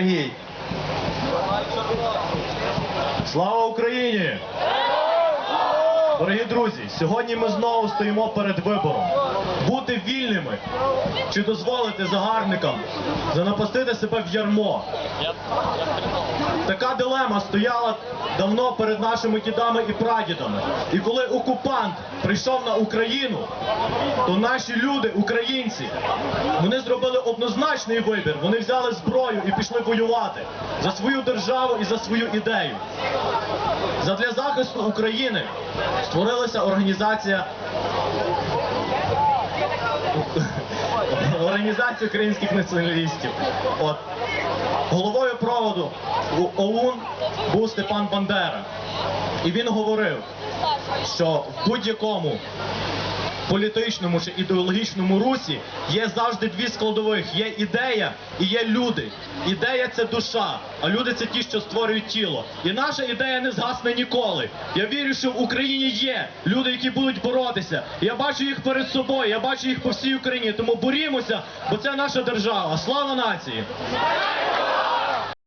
Сергій. Слава Україні! Дорогі друзі, сьогодні ми знову стоїмо перед вибором. Бути вільними чи дозволити загарбникам занапастити себе в ярмо. Така дилема стояла давно перед нашими дідами і прадідами. І коли окупант прийшов на Україну, то наші люди, українці, вони зробили однозначний вибір. Вони взяли зброю і пішли воювати за свою державу і за свою ідею. Задля захисту України створилася організація Організація українських націоналістів. От головою проводу у ОУН був Степан Бандера. І він говорив, що в будь-якому політичному чи ідеологічному русі є завжди дві складових: є ідея і є люди. Ідея це душа, а люди це ті, що створюють тіло. І наша ідея не згасне ніколи. Я вірю, що в Україні є люди, які будуть боротися. Я бачу їх перед собою, я бачу їх по всій Україні. Тому борімося, бо це наша держава. Слава нації!